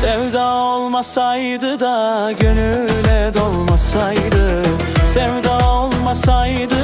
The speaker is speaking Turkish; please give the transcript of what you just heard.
Sevda olmasaydı da gönüle dolmasaydı. Sevda olmasaydı